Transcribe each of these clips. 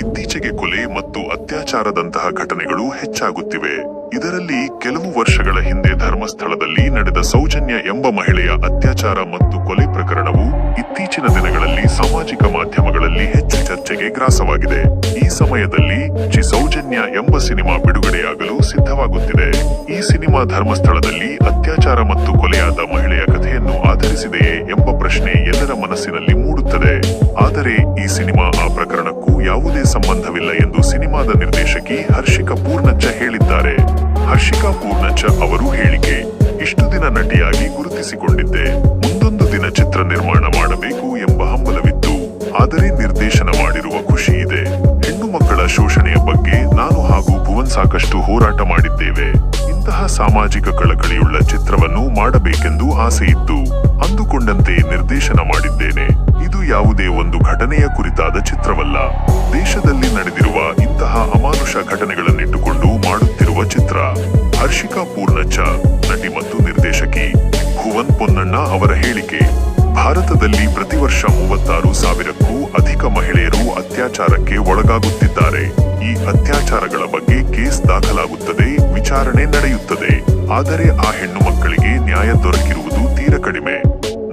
ಇತ್ತೀಚೆಗೆ ಕೊಲೆ ಮತ್ತು ಅತ್ಯಾಚಾರದಂತಹ ಘಟನೆಗಳು ಹೆಚ್ಚಾಗುತ್ತಿವೆ. ಇದರಲ್ಲಿ ಕೆಲವು ವರ್ಷಗಳ ಹಿಂದೆ ಧರ್ಮಸ್ಥಳದಲ್ಲಿ ನಡೆದ ಸೌಜನ್ಯ ಎಂಬ ಮಹಿಳೆಯ ಅತ್ಯಾಚಾರ ಮತ್ತು ಕೊಲೆ ಪ್ರಕರಣವು ಇತ್ತೀಚಿನ ದಿನಗಳಲ್ಲಿ ಸಾಮಾಜಿಕ ಮಾಧ್ಯಮಗಳಲ್ಲಿ ಹೆಚ್ಚು ಚರ್ಚೆಗೆ ಗ್ರಾಸವಾಗಿದೆ. ಈ ಸಮಯದಲ್ಲಿ ಜಿ ಸೌಜನ್ಯ ಎಂಬ ಸಿನಿಮಾ ಬಿಡುಗಡೆಯಾಗಲು ಸಿದ್ಧವಾಗುತ್ತಿದೆ. ಈ ಸಿನಿಮಾ ಧರ್ಮಸ್ಥಳದಲ್ಲಿ ಅತ್ಯಾಚಾರ ಮತ್ತು ಕೊಲೆಯಾದ ಮಹಿಳೆಯ ಕಥೆಯನ್ನು ಆಧರಿಸಿದೆಯೇ ಎಂಬ ಪ್ರಶ್ನೆ ಎಲ್ಲರ ಮನಸ್ಸಿನಲ್ಲಿ ಮೂಡುತ್ತದೆ. ಆದರೆ ಈ ಸಿನಿಮಾ ಆ ಪ್ರಕರಣಕ್ಕೂ ಯಾವುದೇ ಸಂಬಂಧವಿಲ್ಲ ಎಂದು ಸಿನಿಮಾದ ನಿರ್ದೇಶಕಿ ಹರ್ಷಿಕಾ ಪೂರ್ಣಚ್ಚ ಹೇಳಿದ್ದಾರೆ. ಹರ್ಷಿಕಾ ಪೂರ್ಣಚ್ಚ ಅವರು ಹೇಳಿಕೆ, ಇಷ್ಟು ದಿನ ನಟಿಯಾಗಿ ಗುರುತಿಸಿಕೊಂಡಿದ್ದೆ, ಮುಂದೊಂದು ದಿನ ಚಿತ್ರ ನಿರ್ಮಾಣ ಮಾಡಬೇಕು ಎಂಬ ಹಂಬಲವಿತ್ತು. ಆದರೆ ನಿರ್ದೇಶನ ಮಾಡಿರುವ ಖುಷಿ ಇದೆ. ಹೆಣ್ಣು ಮಕ್ಕಳ ಶೋಷಣೆಯ ಬಗ್ಗೆ ನಾನು ಹಾಗೂ ಭುವನ್ ಸಾಕಷ್ಟು ಹೋರಾಟ ಮಾಡಿದ್ದೇವೆ. ಇಂತಹ ಸಾಮಾಜಿಕ ಕಳಕಳಿಯುಳ್ಳ ಚಿತ್ರವನ್ನು ಮಾಡಬೇಕೆಂದು ಆಸೆಯಿತ್ತು. ಅಂದುಕೊಂಡಂತೆ ನಿರ್ದೇಶನ ಮಾಡಿದ್ದೇನೆ. ಯಾವುದೇ ಒಂದು ಘಟನೆಯ ಕುರಿತಾದ ಚಿತ್ರವಲ್ಲ. ದೇಶದಲ್ಲಿ ನಡೆದಿರುವ ಇಂತಹ ಅಮಾನುಷ ಘಟನೆಗಳನ್ನಿಟ್ಟುಕೊಂಡು ಮಾಡುತ್ತಿರುವ ಚಿತ್ರ ಹರ್ಷಿಕಾ ಪೂರ್ಣಚ್ಚ, ನಟಿ ಮತ್ತು ನಿರ್ದೇಶಕಿ ಭುವನ್ ಪೊನ್ನಣ್ಣ ಅವರ ಹೇಳಿಕೆ. ಭಾರತದಲ್ಲಿ ಪ್ರತಿ ವರ್ಷ ಮೂವತ್ತಾರು ಸಾವಿರಕ್ಕೂ ಅಧಿಕ ಮಹಿಳೆಯರು ಅತ್ಯಾಚಾರಕ್ಕೆ ಒಳಗಾಗುತ್ತಿದ್ದಾರೆ. ಈ ಅತ್ಯಾಚಾರಗಳ ಬಗ್ಗೆ ಕೇಸ್ ದಾಖಲಾಗುತ್ತದೆ, ವಿಚಾರಣೆ ನಡೆಯುತ್ತದೆ. ಆದರೆ ಆ ಹೆಣ್ಣು ಮಕ್ಕಳಿಗೆ ನ್ಯಾಯ ದೊರಕಿರುವುದು ತೀರ ಕಡಿಮೆ.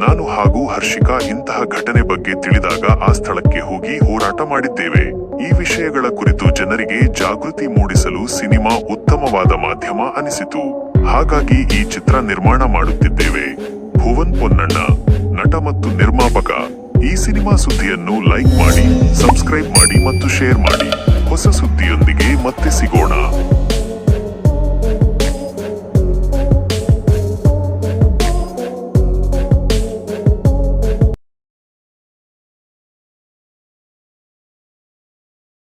ನಾನು ಹಾಗೂ ಹರ್ಷಿಕಾ ಇಂತಹ ಘಟನೆ ಬಗ್ಗೆ ತಿಳಿದಾಗ ಆ ಸ್ಥಳಕ್ಕೆ ಹೋಗಿ ಹೋರಾಟ ಮಾಡಿದ್ದೇವೆ. ಈ ವಿಷಯಗಳ ಕುರಿತು ಜನರಿಗೆ ಜಾಗೃತಿ ಮೂಡಿಸಲು ಸಿನಿಮಾ ಉತ್ತಮವಾದ ಮಾಧ್ಯಮ ಅನಿಸಿತು. ಹಾಗಾಗಿ ಈ ಚಿತ್ರ ನಿರ್ಮಾಣ ಮಾಡುತ್ತಿದ್ದೇವೆ. ಭುವನ್ ಪೊನ್ನಣ್ಣ, ನಟ ಮತ್ತು ನಿರ್ಮಾಪಕ. ಈ ಸಿನಿಮಾ ಸುದ್ದಿಯನ್ನು ಲೈಕ್ ಮಾಡಿ, ಸಬ್ಸ್ಕ್ರೈಬ್ ಮಾಡಿ ಮತ್ತು ಶೇರ್ ಮಾಡಿ. ಹೊಸ ಸುದ್ದಿಯೊಂದಿಗೆ ಮತ್ತೆ ಸಿಗೋಣ.